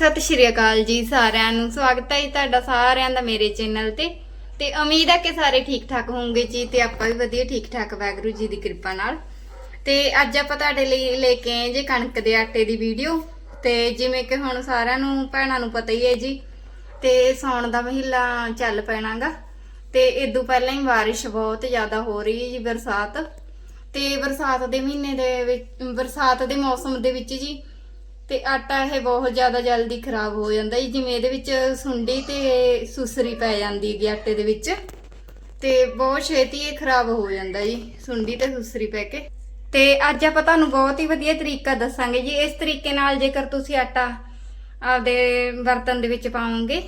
ਸਤਿ ਸ਼੍ਰੀ ਅਕਾਲ ਜੀ ਸਾਰਿਆਂ ਨੂੰ। ਸਵਾਗਤ ਹੈ ਜੀ ਤੁਹਾਡਾ ਸਾਰਿਆਂ ਦਾ ਮੇਰੇ ਚੈਨਲ ਤੇ। ਤੇ ਉਮੀਦ ਹੈ ਕਿ ਸਾਰੇ ਠੀਕ ਠਾਕ ਹੋਵੋਗੇ ਜੀ ਤੇ ਆਪਾਂ ਵੀ ਵਧੀਆ ਠੀਕ ਠਾਕ ਵਾਹਿਗੁਰੂ ਜੀ ਦੀ ਕਿਰਪਾ ਨਾਲ। ਤੇ ਅੱਜ ਆਪਾਂ ਤੁਹਾਡੇ ਲਈ ਲੈ ਕੇ ਆਏ ਜੀ ਕਣਕ ਦੇ ਆਟੇ ਦੀ ਵੀਡੀਓ। ਤੇ ਜਿਵੇਂ ਕਿ ਹੁਣ ਸਾਰਿਆਂ ਨੂੰ, ਭੈਣਾਂ ਨੂੰ ਪਤਾ ਹੀ ਹੈ ਜੀ। ਤੇ ਸੌਣ ਦਾ ਮਹੀਨਾ ਚੱਲ ਪੈਣਾਗਾ। ਤੇ ਇਦੋਂ ਪਹਿਲਾਂ ਹੀ ਬਾਰਿਸ਼ ਬਹੁਤ ਜ਼ਿਆਦਾ ਹੋ ਰਹੀ ਹੈ ਜੀ ਬਰਸਾਤ। ਤੇ ਬਰਸਾਤ ਦੇ ਮਹੀਨੇ ਦੇ ਵਿੱਚ, ਬਰਸਾਤ ਦੇ ਮੌਸਮ ਦੇ ਵਿੱਚ ਜੀ ਤੇ ਆਟਾ ਇਹ ਬਹੁਤ ਜ਼ਿਆਦਾ ਜਲਦੀ ਖਰਾਬ ਹੋ ਜਾਂਦਾ ਜੀ। ਜਿਵੇਂ ਇਹਦੇ ਵਿੱਚ ਸੁੰਡੀ ਤੇ ਸੁਸਰੀ ਪੈ ਜਾਂਦੀ ਹੈਗੀ ਆਟੇ ਦੇ ਵਿੱਚ। ਤੇ ਬਹੁਤ ਛੇਤੀ ਇਹ ਖਰਾਬ ਹੋ ਜਾਂਦਾ ਜੀ, ਸੁੰਡੀ ਤੇ ਸੁਸਰੀ ਪੈ ਕੇ। ਤੇ ਅੱਜ ਆਪਾਂ ਤੁਹਾਨੂੰ ਬਹੁਤ ਹੀ ਵਧੀਆ ਤਰੀਕਾ ਦੱਸਾਂਗੇ ਜੀ। ਇਸ ਤਰੀਕੇ ਨਾਲ ਜੇਕਰ ਤੁਸੀਂ ਆਟਾ ਆਪਦੇ ਬਰਤਨ ਦੇ ਵਿੱਚ ਪਾਓਗੇ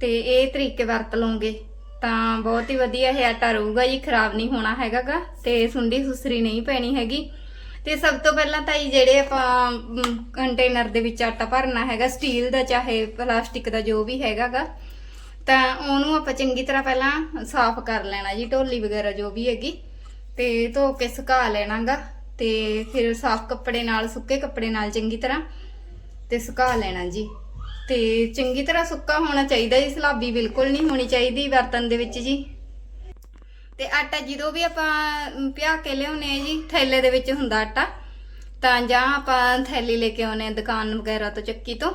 ਤੇ ਇਹ ਤਰੀਕੇ ਵਰਤ ਲਓਗੇ, ਤਾਂ ਬਹੁਤ ਹੀ ਵਧੀਆ ਇਹ ਆਟਾ ਰਹੂਗਾ ਜੀ। ਖਰਾਬ ਨਹੀਂ ਹੋਣਾ ਹੈਗਾਗਾ ਤੇ ਸੁੰਡੀ ਸੁਸਰੀ ਨਹੀਂ ਪੈਣੀ ਹੈਗੀ। ਤੇ ਸਭ ਤੋਂ ਪਹਿਲਾਂ ਤਾਂ ਜੀ ਜਿਹੜੇ ਆਪਾਂ ਕੰਟੇਨਰ ਦੇ ਵਿੱਚ ਆਟਾ ਭਰਨਾ ਹੈਗਾ ਸਟੀਲ ਦਾ ਚਾਹੇ ਪਲਾਸਟਿਕ ਦਾ ਜੋ ਵੀ ਹੈਗਾਗਾ, ਤਾਂ ਉਹਨੂੰ ਆਪਾਂ ਚੰਗੀ ਤਰ੍ਹਾਂ ਪਹਿਲਾਂ ਸਾਫ਼ ਕਰ ਲੈਣਾ ਜੀ, ਢੋਲੀ ਵਗੈਰਾ ਜੋ ਵੀ ਹੈਗੀ, ਤੇ ਧੋ ਕੇ ਸੁਕਾ ਲੈਣਾਗਾ, ਤੇ ਫਿਰ ਸਾਫ਼ ਕੱਪੜੇ ਨਾਲ, ਸੁੱਕੇ ਕੱਪੜੇ ਨਾਲ ਚੰਗੀ ਤਰ੍ਹਾਂ, ਤੇ ਸੁਕਾ ਲੈਣਾ ਜੀ। ਤੇ ਚੰਗੀ ਤਰ੍ਹਾਂ ਸੁੱਕਾ ਹੋਣਾ ਚਾਹੀਦਾ ਜੀ, ਸਲਾਬੀ ਬਿਲਕੁਲ ਨਹੀਂ ਹੋਣੀ ਚਾਹੀਦੀ ਬਰਤਨ ਦੇ ਵਿੱਚ ਜੀ। ਤੇ ਆਟਾ ਜਦੋਂ ਵੀ ਆਪਾਂ ਅਮ, ਕੇ ਲਿਆਉਨੇ ਆ ਜੀ ਥੈਲੇ ਦੇ ਵਿੱਚ ਹੁੰਦਾ ਆਟਾ ਤਾਂ ਜਾਂ ਆਪਾਂ ਥੈਲੀ ਲੈ ਕੇ ਆਉਨੇ ਆ ਦੁਕਾਨ ਵਗੈਰਾ ਤੋਂ ਚੱਕੀ ਤੋਂ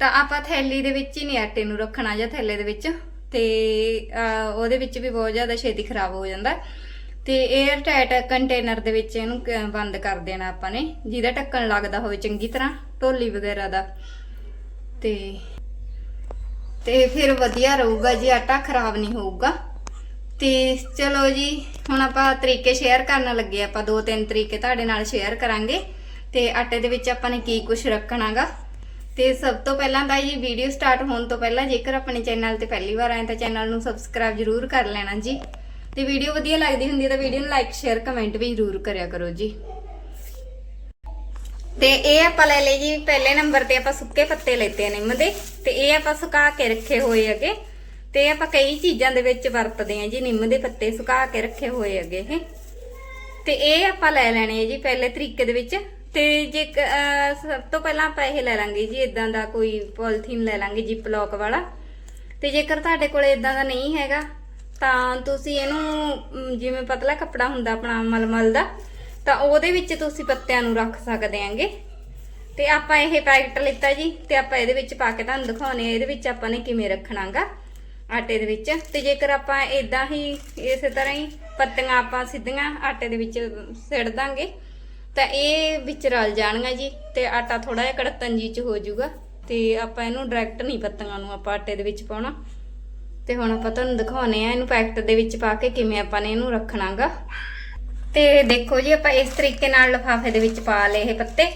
ਤਾਂ ਆਪਾਂ ਥੈਲੀ ਦੇ ਵਿੱਚ ਹੀ ਨਹੀਂ ਆਟੇ ਨੂੰ ਰੱਖਣਾ ਜਾਂ ਥੈਲੇ ਦੇ ਵਿੱਚ ਤੇ ਉਹਦੇ ਵਿੱਚ ਵੀ ਬਹੁਤ ਜ਼ਿਆਦਾ ਛੇਤੀ ਖਰਾਬ ਹੋ ਜਾਂਦਾ। ਤੇ 에ਅਰ ਟਾਈਟ ਕੰਟੇਨਰ ਦੇ ਵਿੱਚ ਇਹਨੂੰ ਬੰਦ ਕਰ ਦੇਣਾ ਆਪਾਂ ਨੇ ਜਿਹਦਾ ਢੱਕਣ ਲੱਗਦਾ ਹੋਵੇ ਚੰਗੀ ਤਰ੍ਹਾਂ ਢੋਲੀ ਵਗੈਰਾ ਦਾ। ਤੇ ਤੇ ਫਿਰ ਵਧੀਆ ਰਹੂਗਾ ਜੀ ਆਟਾ ਖਰਾਬ ਨਹੀਂ ਹੋਊਗਾ। ਤੇ ਚਲੋ ਜੀ, ਹੁਣ ਆਪਾਂ ਤਰੀਕੇ ਸ਼ੇਅਰ ਕਰਨ ਲੱਗੇ ਆਪਾਂ ਦੋ ਤਿੰਨ ਤਰੀਕੇ ਤੁਹਾਡੇ ਨਾਲ ਸ਼ੇਅਰ ਕਰਾਂਗੇ। ਤੇ ਆਟੇ ਦੇ ਵਿੱਚ ਆਪਾਂ ਨੇ ਕੀ ਕੁਝ ਰੱਖਣਾਗਾ। ਤੇ ਸਭ ਤੋਂ ਪਹਿਲਾਂ ਤਾਂ ਜੀ ਵੀਡੀਓ ਸਟਾਰਟ ਹੋਣ ਤੋਂ ਪਹਿਲਾਂ ਜੇਕਰ ਆਪਣੇ ਚੈਨਲ ਤੇ ਪਹਿਲੀ ਵਾਰ ਆਏ ਤਾਂ ਚੈਨਲ ਨੂੰ ਸਬਸਕ੍ਰਾਈਬ ਜ਼ਰੂਰ ਕਰ ਲੈਣਾ ਜੀ। ਤੇ ਵੀਡੀਓ ਵਧੀਆ ਲੱਗਦੀ ਹੁੰਦੀ ਹੈ ਤਾਂ ਵੀਡੀਓ ਨੂੰ ਲਾਈਕ ਸ਼ੇਅਰ ਕਮੈਂਟ ਵੀ ਜ਼ਰੂਰ ਕਰਿਆ ਕਰੋ ਜੀ। ਤੇ ਇਹ ਆਪਾਂ ਲੈ ਲਈ ਜੀ, ਪਹਿਲੇ ਨੰਬਰ ਤੇ ਆਪਾਂ ਸੁੱਕੇ ਪੱਤੇ ਲੈਤੇ ਆ ਨਿੰਮ ਦੇ। ਤੇ ਇਹ ਆਪਾਂ ਸੁਕਾ ਕੇ ਰੱਖੇ ਹੋਏ ਹੈਗੇ। ਤੇ ਆਪਾਂ ਕਈ ਚੀਜ਼ਾਂ ਦੇ ਵਿੱਚ ਵਰਤਦੇ ਆ ਜੀ, ਨਿੰਮ ਦੇ ਪੱਤੇ ਸੁਕਾ ਕੇ ਰੱਖੇ ਹੋਏ ਹੈਗੇ ਇਹ। ਤੇ ਇਹ ਆਪਾਂ ਲੈ ਲੈਣੇ ਆ ਜੀ ਪਹਿਲੇ ਤਰੀਕੇ ਦੇ ਵਿੱਚ। ਤੇ ਜੇ ਸਭ ਤੋਂ ਪਹਿਲਾਂ ਆਪਾਂ ਇਹ ਲੈ ਲਾਂਗੇ ਜੀ ਇਦਾਂ ਦਾ ਕੋਈ ਪੋਲੀਥੀਨ ਲੈ ਲਾਂਗੇ ਜੀ ਲੌਕ ਵਾਲਾ। ਤੇ ਜੇਕਰ ਤੁਹਾਡੇ ਕੋਲ ਇਦਾਂ ਦਾ ਨਹੀਂ ਹੈਗਾ, ਤਾਂ ਤੁਸੀਂ ਇਹਨੂੰ ਜਿਵੇਂ ਪਤਲਾ ਕੱਪੜਾ ਹੁੰਦਾ ਆਪਣਾ ਮਲਮਲ ਦਾ, ਤਾਂ ਉਹਦੇ ਵਿੱਚ ਤੁਸੀਂ ਪੱਤਿਆਂ ਨੂੰ ਰੱਖ ਸਕਦੇ ਆਂਗੇ ਤੇ ਆਪਾਂ ਇਹ ਪੈਕਟ ਲਿੱਤਾ ਜੀ, ਤੇ ਆਪਾਂ ਇਹਦੇ ਵਿੱਚ ਪਾ ਕੇ ਤੁਹਾਨੂੰ ਦਿਖਾਉਨੇ ਆ, ਇਹਦੇ ਵਿੱਚ ਆਪਾਂ ਨੇ ਕਿਵੇਂ ਰੱਖਣਾਗਾ। ਆਟੇ ਦੇ ਵਿੱਚ। ਤੇ ਜੇਕਰ ਆਪਾਂ ਇਦਾਂ ਹੀ ਇਸੇ ਤਰ੍ਹਾਂ ਹੀ ਪੱਤੀਆਂ ਆਪਾਂ ਸਿੱਧੀਆਂ ਆਟੇ ਦੇ ਵਿੱਚ ਸਿੜ ਦਾਂਗੇ, ਤਾਂ ਇਹ ਵਿੱਚ ਰਲ ਜਾਣਗੀਆਂ ਜੀ ਤੇ ਆਟਾ ਥੋੜਾ ਜਿਹਾ ਕੜਤਨ ਜੀ ਚ ਹੋ ਜਾਊਗਾ। ਤੇ ਆਪਾਂ ਇਹਨੂੰ ਡਾਇਰੈਕਟ ਨਹੀਂ ਪੱਤੀਆਂ ਨੂੰ ਆਪਾਂ ਆਟੇ ਦੇ ਵਿੱਚ ਪਾਉਣਾ। ਤੇ ਹੁਣ ਆਪਾਂ ਤੁਹਾਨੂੰ ਦਿਖਾਉਨੇ ਆ ਇਹਨੂੰ ਪੈਕਟ ਦੇ ਵਿੱਚ ਪਾ ਕੇ ਕਿਵੇਂ ਆਪਾਂ ਨੇ ਇਹਨੂੰ ਰੱਖਣਾਗਾ। ਤੇ ਦੇਖੋ ਜੀ ਆਪਾਂ ਇਸ ਤਰੀਕੇ ਨਾਲ ਲਿਫਾਫੇ ਦੇ ਵਿੱਚ ਪਾ ਲਏ ਇਹ ਪੱਤੇ।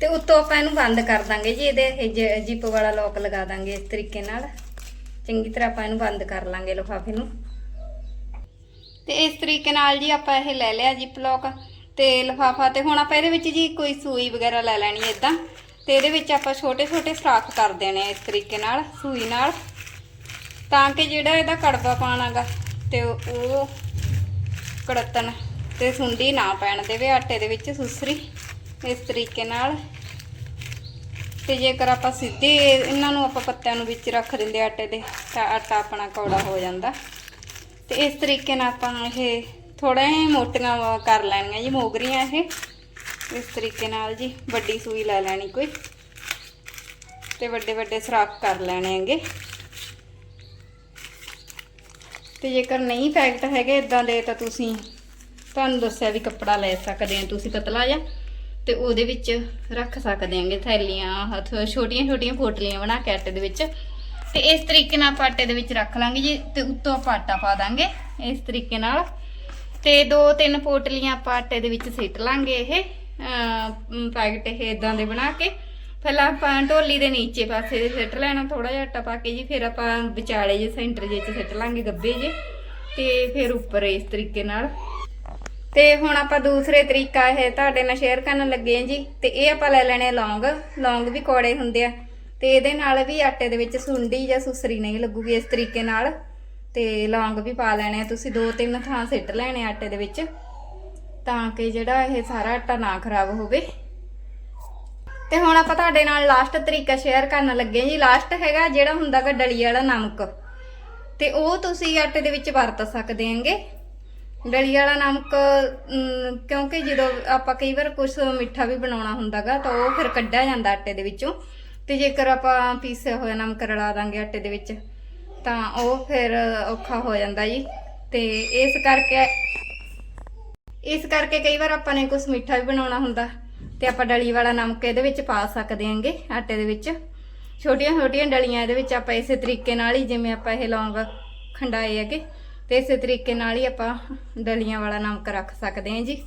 ਤੇ ਉੱਤੋਂ ਆਪਾਂ ਇਹਨੂੰ ਬੰਦ ਕਰ ਦਾਂਗੇ ਜੀ, ਇਹਦੇ ਇਹ ਜਿਪ ਵਾਲਾ ਲੋਕ ਲਗਾ ਦਾਂਗੇ ਇਸ ਤਰੀਕੇ ਨਾਲ। ਚੰਗੀ ਤਰ੍ਹਾਂ ਆਪਾਂ ਇਹਨੂੰ ਬੰਦ ਕਰ ਲਾਂਗੇ ਲਿਫਾਫੇ ਨੂੰ। ਤੇ ਇਸ ਤਰੀਕੇ ਨਾਲ ਜੀ ਆਪਾਂ ਇਹ ਲੈ ਲਿਆ ਜਿਪ ਲੋਕ ਤੇ ਲਿਫਾਫਾ ਤੇ ਹੁਣ ਆਪਾਂ ਇਹਦੇ ਵਿੱਚ ਜੀ ਕੋਈ ਸੂਈ ਵਗੈਰਾ ਲੈ ਲੈਣੀ ਹੈ ਇਦਾਂ ਤੇ ਇਹਦੇ ਵਿੱਚ ਆਪਾਂ ਛੋਟੇ ਛੋਟੇ ਸਰਾਖ ਕਰ ਦੇਣੇ ਆ ਇਸ ਤਰੀਕੇ ਨਾਲ, ਸੂਈ ਨਾਲ। ਤਾਂ ਕਿ ਜਿਹੜਾ ਇਹਦਾ ਕੜਵਾ ਪਾਣਾਗਾ ਤੇ ਉਹ ਕੜਤਨ ਤੇ ਸੁੰਡੀ ਨਾ ਪੈਣ ਦੇਵੇ, ਆਟੇ ਦੇ ਵਿੱਚ ਸੁਸਰੀ। ਇਸ ਤਰੀਕੇ ਨਾਲ ਤੇ ਜੇਕਰ ਆਪਾਂ ਸਿੱਧੇ ਇਹਨਾਂ ਨੂੰ ਆਪਾਂ ਪੱਤਿਆਂ ਨੂੰ ਵਿੱਚ ਰੱਖ ਦਿੰਦੇ ਆਟੇ ਦੇ, ਤਾਂ ਆਟਾ ਆਪਣਾ ਕੌੜਾ ਹੋ ਜਾਂਦਾ। ਤੇ ਇਸ ਤਰੀਕੇ ਨਾਲ ਆਪਾਂ ਇਹ ਥੋੜਾ ਜਿਹਾ ਮੋਟੀਆਂ ਕਰ ਲੈਣੀਆਂ ਜੀ, ਮੋਗਰੀਆਂ ਇਹ। ਇਸ ਤਰੀਕੇ ਨਾਲ ਜੀ, ਵੱਡੀ ਸੂਈ ਲੈ ਲੈਣੀ ਕੋਈ। ਤੇ ਵੱਡੇ ਵੱਡੇ ਸਰਾਖ ਕਰ ਲੈਣੇ ਹੈਗੇ। ਤੇ ਜੇਕਰ ਨਹੀਂ ਪੈਕਟ ਹੈਗੇ ਇਦਾਂ ਦੇ, ਤਾਂ ਤੁਸੀਂ ਤੁਹਾਨੂੰ ਦੱਸਿਆ ਵੀ ਕੱਪੜਾ ਲੈ ਸਕਦੇ ਆ ਤੁਸੀਂ ਪਤਲਾ ਜਿਹਾ। ਤੇ ਉਹਦੇ ਵਿੱਚ ਰੱਖ ਸਕਦੇ ਆਂਗੇ ਥੈਲੀਆਂ, ਹੱਥ, ਛੋਟੀਆਂ ਛੋਟੀਆਂ ਪੋਟਲੀਆਂ ਬਣਾ ਕੇ ਆਟੇ ਦੇ ਵਿੱਚ। ਤੇ ਇਸ ਤਰੀਕੇ ਨਾਲ ਆਪਾਂ ਆਟੇ ਦੇ ਵਿੱਚ ਰੱਖ ਲਾਂਗੇ ਜੀ ਤੇ ਉੱਤੋਂ ਆਪਾਂ ਆਟਾ ਪਾ ਦਾਂਗੇ ਇਸ ਤਰੀਕੇ ਨਾਲ। ਤੇ ਦੋ, ਤਿੰਨ ਪੋਟਲੀਆਂ ਆਪਾਂ ਆਟੇ ਦੇ ਵਿੱਚ ਸਿੱਟ ਲਾਂਗੇ ਇਹ ਪੈਕਟ ਇਹ ਇਦਾਂ ਦੇ ਬਣਾ ਕੇ। ਪਹਿਲਾਂ ਆਪਾਂ ਢੋਲੀ ਦੇ ਨੀਚੇ ਪਾਸੇ ਸਿੱਟ ਲੈਣਾ ਥੋੜਾ ਜਿਹਾ ਆਟਾ ਪਾ ਕੇ ਜੀ, ਫਿਰ ਆਪਾਂ ਵਿਚਾਲੇ ਜੇ ਸੈਂਟਰ ਜੇ ਚ ਸਿੱਟ ਲਾਂਗੇ ਗੱਬੇ ਜੇ। ਤੇ ਫਿਰ ਉੱਪਰ ਇਸ ਤਰੀਕੇ ਨਾਲ ਤੇ ਹੁਣ ਆਪਾਂ ਦੂਸਰੇ ਤਰੀਕਾ ਇਹ ਤੁਹਾਡੇ ਨਾਲ ਸ਼ੇਅਰ ਕਰਨ ਲੱਗੇ ਹਾਂ ਜੀ, ਤੇ ਇਹ ਆਪਾਂ ਲੈ ਲੈਣੇ ਲੌਂਗ। ਲੌਂਗ ਵੀ ਕੋੜੇ ਹੁੰਦੇ ਆ। ਤੇ ਇਹਦੇ ਨਾਲ ਵੀ ਆਟੇ ਦੇ ਵਿੱਚ ਸੁੰਡੀ ਜਾਂ ਸੁਸਰੀ ਨਹੀਂ ਲੱਗੂਗੀ ਇਸ ਤਰੀਕੇ ਨਾਲ। ਤੇ ਲੌਂਗ ਵੀ ਪਾ ਲੈਣੇ ਆ ਤੁਸੀਂ, ਦੋ ਤਿੰਨ ਥਾਂ ਸਿੱਟ ਲੈਣੇ ਆਟੇ ਦੇ ਵਿੱਚ, ਤਾਂ ਕਿ ਜਿਹੜਾ ਇਹ ਸਾਰਾ ਆਟਾ ਨਾ ਖਰਾਬ ਹੋਵੇ। ਤੇ ਹੁਣ ਆਪਾਂ ਤੁਹਾਡੇ ਨਾਲ ਲਾਸਟ ਤਰੀਕਾ ਸ਼ੇਅਰ ਕਰਨ ਲੱਗੇ ਹਾਂ ਜੀ। ਲਾਸਟ ਹੈਗਾ ਜਿਹੜਾ ਹੁੰਦਾਗਾ ਡਲੀ ਵਾਲਾ ਨਮਕ। ਤੇ ਉਹ ਤੁਸੀਂ ਆਟੇ ਦੇ ਵਿੱਚ ਵਰਤ ਸਕਦੇ ਹੈਗੇ। ਡਲੀ ਵਾਲਾ ਨਮਕ ਅਮ, ਕਿਉਂਕਿ ਜਦੋਂ ਆਪਾਂ ਕਈ ਵਾਰ ਕੁਝ ਮਿੱਠਾ ਵੀ ਬਣਾਉਣਾ ਹੁੰਦਾਗਾ ਤਾਂ ਉਹ ਫਿਰ ਕੱਢਿਆ ਜਾਂਦਾ ਆਟੇ ਦੇ ਵਿੱਚੋਂ। ਤੇ ਜੇਕਰ ਆਪਾਂ ਪੀਸਿਆ ਹੋਇਆ ਨਮਕ ਰਲਾ ਦਾਂਗੇ ਆਟੇ ਦੇ ਵਿੱਚ ਤਾਂ ਉਹ ਫਿਰ ਔਖਾ ਹੋ ਜਾਂਦਾ ਜੀ। ਤੇ ਇਸ ਕਰਕੇ ਇਸ ਕਰਕੇ ਕਈ ਵਾਰ ਆਪਾਂ ਨੇ ਕੁਝ ਮਿੱਠਾ ਵੀ ਬਣਾਉਣਾ ਹੁੰਦਾ ਤੇ ਆਪਾਂ ਡਲੀ ਵਾਲਾ ਨਮਕ ਇਹਦੇ ਵਿੱਚ ਪਾ ਸਕਦੇ ਹਾਂਗੇ ਆਟੇ ਦੇ ਵਿੱਚ। ਛੋਟੀਆਂ ਛੋਟੀਆਂ ਡਲੀਆਂ ਇਹਦੇ ਵਿੱਚ ਆਪਾਂ ਇਸੇ ਤਰੀਕੇ ਨਾਲ ਹੀ ਜਿਵੇਂ ਆਪਾਂ ਇਹ ਲੌਂਗ ਖੰਡਾਏ ਹੈਗੇ ਤੇ ਇਸੇ ਤਰੀਕੇ ਨਾਲ ਹੀ ਆਪਾਂ ਡਲੀਆਂ ਵਾਲਾ ਨਮਕ ਰੱਖ ਸਕਦੇ ਹਾਂ ਜੀ।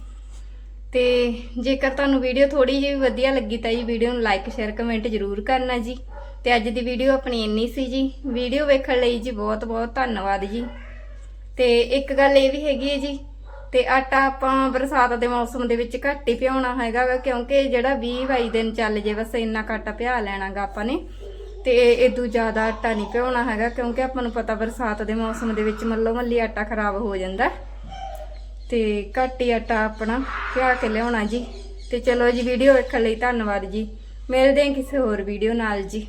ਤੇ ਜੇਕਰ ਤੁਹਾਨੂੰ ਵੀਡੀਓ ਥੋੜੀ ਜਿਹੀ ਵੀ ਵਧੀਆ ਲੱਗੀ ਤਾਂ ਜੀ ਵੀਡੀਓ ਨੂੰ ਲਾਈਕ ਸ਼ੇਅਰ ਕਮੈਂਟ ਜ਼ਰੂਰ ਕਰਨਾ ਜੀ। ਤੇ ਅੱਜ ਦੀ ਵੀਡੀਓ ਆਪਣੀ ਇੰਨੀ ਸੀ ਜੀ। ਵੀਡੀਓ ਵੇਖਣ ਲਈ ਜੀ ਬਹੁਤ ਬਹੁਤ ਧੰਨਵਾਦ ਜੀ। ਤੇ ਇੱਕ ਗੱਲ ਇਹ ਵੀ ਹੈਗੀ ਹੈ ਜੀ, ਤੇ ਆਟਾ ਆਪਾਂ ਬਰਸਾਤ ਦੇ ਮੌਸਮ ਦੇ ਵਿੱਚ ਘੱਟ ਹੀ ਭਿਉਣਾ ਹੈਗਾ ਗਾ ਕਿਉਂਕਿ ਜਿਹੜਾ 20 22 ਦਿਨ ਚੱਲ ਜੇ ਬਸ ਇੰਨਾ ਕੁ ਆਟਾ ਭਿਆ ਲੈਣਾਗਾ ਆਪਾਂ ਨੇ। ਤੇ ਇਦੋਂ ਜ਼ਿਆਦਾ ਆਟਾ ਨਹੀਂ ਭਿਉਣਾ ਹੈਗਾ, ਕਿਉਂਕਿ ਆਪਾਂ ਨੂੰ ਪਤਾ ਬਰਸਾਤ ਦੇ ਮੌਸਮ ਦੇ ਵਿੱਚ ਮੱਲੋ ਮੱਲੀ ਆਟਾ ਖਰਾਬ ਹੋ ਜਾਂਦਾ। ਤੇ ਘੱਟ ਹੀ ਆਟਾ ਆਪਣਾ ਭਿਆ ਕੇ ਲਿਆਉਣਾ ਜੀ। ਤੇ ਚਲੋ ਜੀ ਵੀਡੀਓ ਵੇਖਣ ਲਈ ਧੰਨਵਾਦ ਜੀ। ਮਿਲਦੇ ਹਾਂ ਕਿਸੇ ਹੋਰ ਵੀਡੀਓ ਨਾਲ ਜੀ।